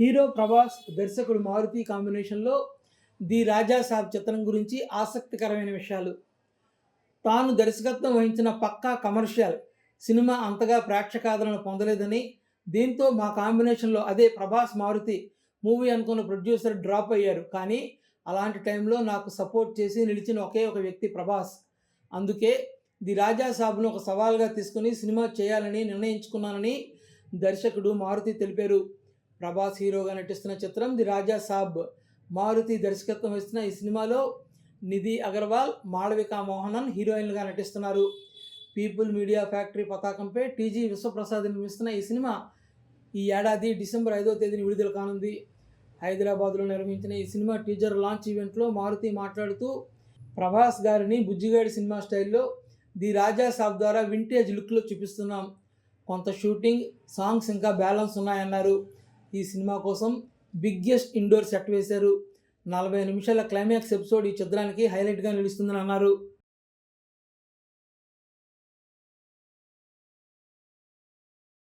Hero Prabhas దర్శకుడు మారుతి కాంబినేషన్లో the రాజా సాబ్ చిత్రం గురించి ఆసక్తికరమైన విషయాలు. తాను దర్శకత్వం వహించిన పక్కా కమర్షియల్ సినిమా అంతగా ప్రేక్షకాదరణ పొందలేదని దీంతో మా కాంబినేషన్లో అదే ప్రభాస్ మారుతి మూవీ అనుకున్న ప్రొడ్యూసర్ డ్రాప్ అయ్యారు. కానీ అలాంటి టైంలో నాకు సపోర్ట్ చేసి నిలిచిన ఒకే ఒక వ్యక్తి ప్రభాస్. అందుకే ది రాజా సాబ్ను ఒక సవాల్గా తీసుకుని సినిమా చేయాలని నిర్ణయించుకున్నానని దర్శకుడు మారుతి తెలిపారు. ప్రభాస్ హీరోగా నటిస్తున్న చిత్రం ది రాజా సాబ్. మారుతి దర్శకత్వం వహిస్తున్న ఈ సినిమాలో నిధి అగర్వాల్ మాళవిక మోహనన్ హీరోయిన్లుగా నటిస్తున్నారు. పీపుల్ మీడియా ఫ్యాక్టరీ పతాకంపై టీజీ విశ్వప్రసాద్ నిర్మిస్తున్న ఈ సినిమా ఈ ఏడాది డిసెంబర్ ఐదో తేదీని విడుదల కానుంది. హైదరాబాద్లో నిర్వహించిన ఈ సినిమా టీజర్ లాంచ్ ఈవెంట్లో మారుతి మాట్లాడుతూ ప్రభాస్ గారిని బుజ్జిగాడి సినిమా స్టైల్లో ది రాజా సాబ్ ద్వారా వింటేజ్ లుక్లో చూపిస్తున్నాం. కొంత షూటింగ్ సాంగ్స్ ఇంకా బ్యాలెన్స్ ఉన్నాయన్నారు. ఈ సినిమా కోసం బిగ్గెస్ట్ ఇండోర్ సెట్ వేశారు. నలభై నిమిషాల క్లైమాక్స్ ఎపిసోడ్ ఈ చిత్రానికి హైలైట్గా నిలుస్తుందని అన్నారు.